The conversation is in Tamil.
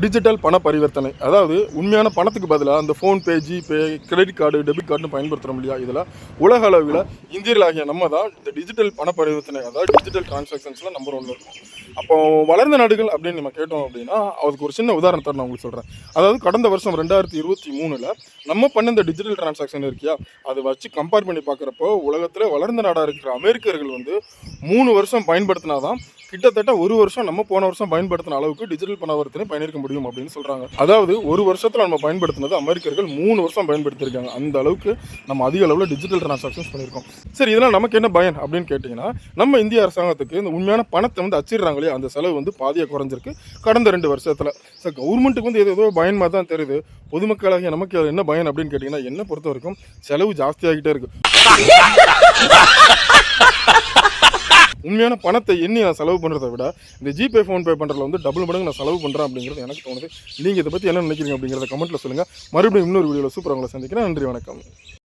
டிஜிட்டல் பண பரிவர்த்தனை அதாவது உண்மையான பணத்துக்கு பதிலாக அந்த PhonePe GPay credit card debit கார்டுன்னு பயன்படுத்துகிறோம் இல்லையா இதில் உலக அளவில் இந்தியர்களாகிய நம்ம தான் இந்த டிஜிட்டல் பண பரிவர்த்தனை அதாவது டிஜிட்டல் டிரான்சாக்ஷன்ஸில் நம்பர் ஒன்று இருக்கும். அப்போ வளர்ந்த நாடுகள் அப்படின்னு நம்ம கேட்டோம் அப்படின்னா அதுக்கு ஒரு சின்ன உதாரணத்தை நான் உங்களுக்கு சொல்கிறேன் அதாவது கடந்த வருஷம் ரெண்டாயிரத்தி இருபத்தி மூணில் நம்ம பண்ண இந்த டிஜிட்டல் டிரான்சாக்ஷன் இருக்கியா அதை வச்சு கம்பேர் பண்ணி பார்க்குறப்போ உலகத்தில் வளர்ந்த நாடாக இருக்கிற அமெரிக்கர்கள் வந்து மூணு வருஷம் பயன்படுத்தினாதான் கிட்டத்தட்ட ஒரு வருஷம் நம்ம போன வருஷம் பயன்படுத்தின அளவுக்கு டிஜிட்டல் பணவர்த்தனை பயணிக்க முடியும் அப்படின்னு சொல்கிறாங்க அதாவது ஒரு வருஷத்தில் நம்ம பயன்படுத்தினது அமெரிக்கர்கள் மூணு வருஷம் பயன்படுத்தியிருக்காங்க. அந்த அளவுக்கு நம்ம அதிக அளவில் டிஜிட்டல் டிரான்சாக்ஷன்ஸ் பண்ணியிருக்கோம். சரி இதெல்லாம் நமக்கு என்ன பயன் அப்படின்னு கேட்டிங்கன்னா நம்ம இந்திய அரசாங்கத்துக்கு இந்த உண்மையான பணத்தை வந்து அச்சிடுறாங்களே அந்த செலவு வந்து பாதியாக குறைஞ்சிருக்கு கடந்த ரெண்டு வருஷத்தில். சார் கவர்மெண்ட்டுக்கு வந்து ஏதோ ஏதோ பயன் தான் தெரியுது. பொதுமக்களாகிய நமக்கு என்ன பயன் அப்படின்னு கேட்டிங்கன்னா என்ன பொறுத்த வரைக்கும் செலவு ஜாஸ்தியாகிட்டே இருக்குது உண்மையான பணத்தை எண்ணி நான் செலவு பண்ணுறதை விட இந்த ஜிபே ஃபோன்பே பண்ணுறதுல வந்து டபுள் மடங்கு நான் செலவு பண்ணுறேன் அப்படிங்கிறது எனக்கு தோணுது. நீங்கள் இதை பற்றி என்ன நினைக்கிறீங்க அப்படிங்கிறத கமெண்ட்டில் சொல்லுங்கள் மறுபடியும் இன்னொரு வீடியோவில் சூப்பர் உங்களை சந்திக்கிறேன். நன்றி வணக்கம்.